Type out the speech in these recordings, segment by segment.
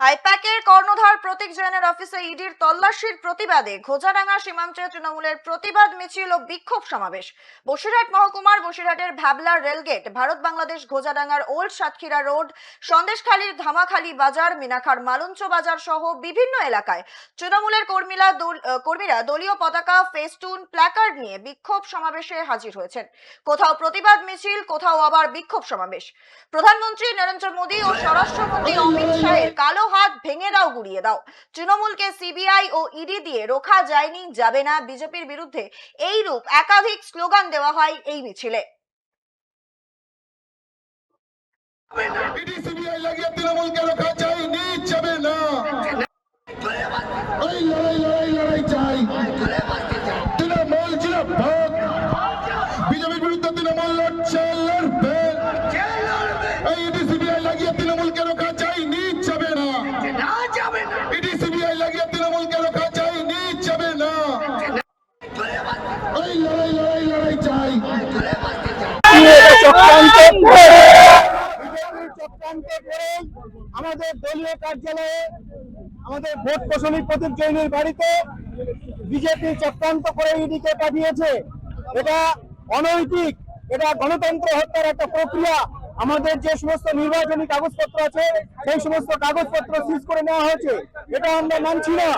আইপ্যাকের কর্ণধার প্রতীক জৈনের অফিসে ইডির তল্লাশির প্রতিবাদে ঘোজাডাঙ্গা সীমান্তে তৃণমূলের প্রতিবাদ মিছিল ও বিক্ষোভ সমাবেশ। বসিরহাট মহকুমার বসিরহাটের ভ্যাবলার রেলগেট, ভারত বাংলাদেশ ঘোজাডাঙ্গার ওল্ড সাতক্ষীরা রোড, সন্দেশখালীর ধামাখালী বাজার মিনাখার মালঞ্চ বাজার সহ বিভিন্ন এলাকায় তৃণমূলের কর্মীরা কর্মীরা দলীয় পতাকা, ফেস্টুন প্ল্যাকার্ড নিয়ে বিক্ষোভ সমাবেশে হাজির হয়েছেন। কোথাও প্রতিবাদ মিছিল, কোথাও আবার বিক্ষোভ সমাবেশ। প্রধানমন্ত্রী নরেন্দ্র মোদী ও স্বরাষ্ট্রমন্ত্রী অমিত শাহের কালো হাত ভেঙে দাও, গুড়িয়ে দাও। তৃণমূলকে সিবিআই ও ইডি দিয়ে রোখা যায়নি, যাবে না বিজেপির বিরুদ্ধে। এই রূপ একাধিক স্লোগান দেওয়া হয় এই মিছিলে। লাগিয়ে তৃণমূলকে রোখা আমাদের দলীয় কার্যালয়ে আমাদের ভোট কোশলী প্রদীপ জৈনের বাড়িতে বিজেপি চক্রান্ত করে ইডিকে পাঠিয়েছে। এটা অনৈতিক, এটা গণতন্ত্র হত্যার একটা প্রক্রিয়া। আমাদের যে সমস্ত নির্বাচনী কাগজপত্র আছে, সেই সমস্ত কাগজপত্র সিজ করে নেওয়া হয়েছে। এটা আমরা মানছি না।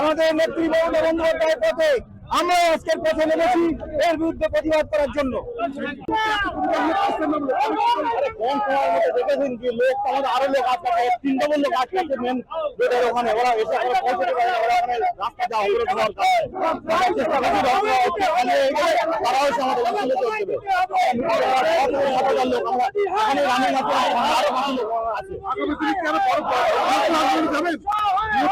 আমাদের নেত্রী মমতা বন্দ্যোপাধ্যায়ের পথে আমরা আজকের পথে নেমেছি এর বিরুদ্ধে প্রতিবাদ করার জন্য। লোক আরও লোক লোক ওখানে ওরা আমরা